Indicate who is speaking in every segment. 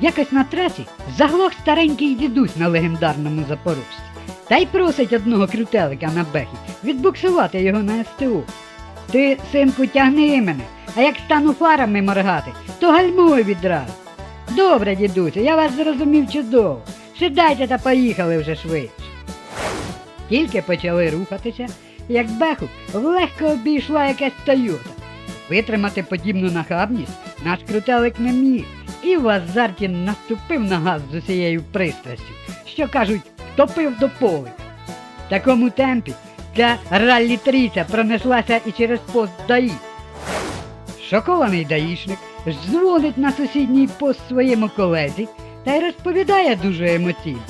Speaker 1: Якось на трасі заглох старенький дідусь на легендарному запорожці. Та й просить одного крутелика на бехі відбуксувати його на СТО. Ти, синку, тягни мене, а як стану фарами моргати, то гальмуй відразу. Добре, дідусю, я вас зрозумів чудово. Сідайте та поїхали вже швидше. Тільки почали рухатися, як беху легко обійшла якась Тойота. Витримати подібну нахабність наш крутелик не міг, і в азарті наступив на газ з усією пристрастю, що кажуть, втопив до поли. В такому темпі ця раллі трійця пронеслася і через пост ДАІ. Шокований даїшник дзвонить на сусідній пост своєму колезі та й розповідає дуже емоційно.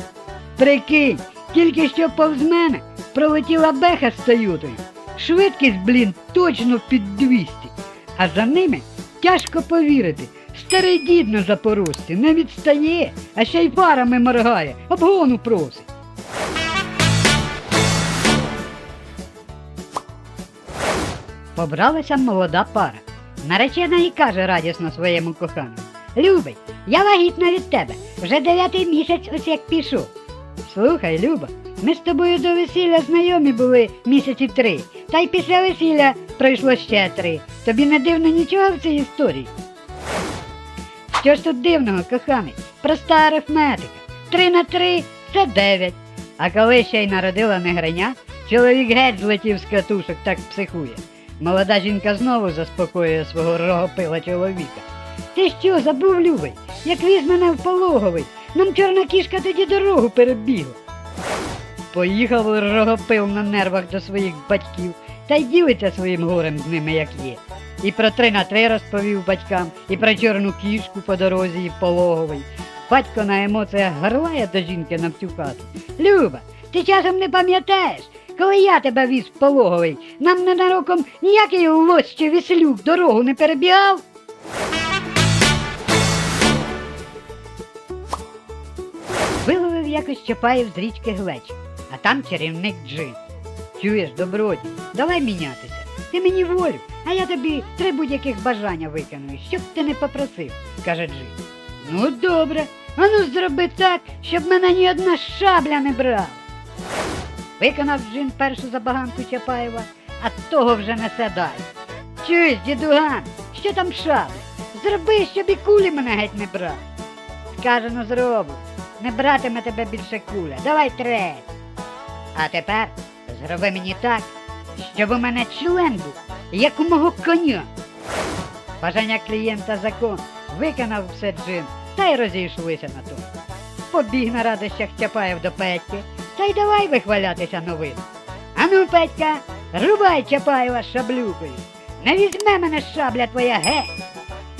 Speaker 1: Прикинь, тільки що повз мене пролетіла беха з Тойотою. Швидкість, блін, точно під 200. А за ними тяжко повірити. Старий дід на запорожці не відстає, а ще й фарами моргає, обгону просить. Побралася молода пара. Наречена і каже радісно своєму коханому. Любий, я вагітна від тебе. Вже дев'ятий місяць ось як пішов. Слухай, Люба, ми з тобою до весілля знайомі були місяці три, та й після весілля пройшло ще три. Тобі не дивно нічого в цій історії. Що ж тут дивного, коханий? Проста арифметика. Три на три це дев'ять. А коли ще й народила негриня, чоловік геть злетів з катушок, так психує. Молода жінка знову заспокоює свого рогопила чоловіка. Ти що, забув, любий? Як віз мене в пологовий, нам чорна кішка тоді дорогу перебігла. Поїхав рогопил на нервах до своїх батьків та й ділиться своїм горем з ними, як є. І про три на три розповів батькам, і про чорну кішку по дорозі і пологовий. Батько на емоціях горлає до жінки на всю хату. Люба, ти часом не пам'ятаєш, коли я тебе віз в пологовий, нам ненароком ніякий лось чи віслюк дорогу не перебігав? Виловив якось Чапаєв з річки Глеч, а там чарівник Джин. Чуєш, добродій, давай мінятися. Ти мені волю, а я тобі три будь-яких бажання виконую, щоб ти не попросив, каже Джин. Ну добре, а ну зроби так, щоб мене ні одна шабля не брала. Виконав Джин першу забаганку Чапаєва, а того вже несе далі. Чуєш, дідуган, що там шабля? Зроби, щоб і кулі мене геть не брав. Сказано зроблю. Не братиме тебе більше куля. Давай треть. А тепер зроби мені так, щоб у мене член був, як у мого коня. Бажання клієнта закон. Виконав все джин, та й розійшлися на тому. Побіг на радощах Чапаєв до Петьки, та й давай вихвалятися новин. Ану, Петька, рубай Чапаєва шаблюкою. Не візьме мене шабля твоя геть.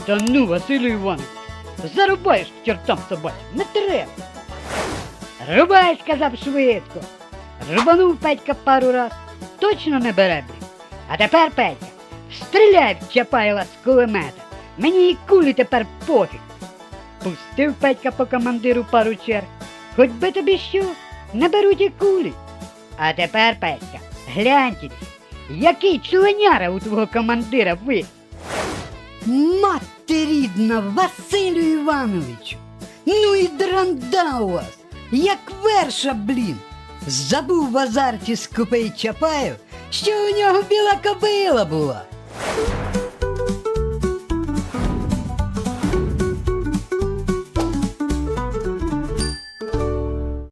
Speaker 1: Та ну, Василю Іванович, зарубаєш к чортам собачим, не треба. Рубай, сказав швидко. Рубанув Петька пару раз, точно не бере. А тепер, Петька, стріляй в Чапаєва з кулемета. Мені і кулі тепер пофіг. Пустив Петька по командиру пару черг. Хоч би тобі що, не беруть і кулі. А тепер, Петька, гляньте, який членяра у твого командира ви. Мати рідна, Василю Івановичу! Ну і дранда у вас! Як верша, блін! Забув в азарті скупий Чапаєв, що у нього біла кобила була.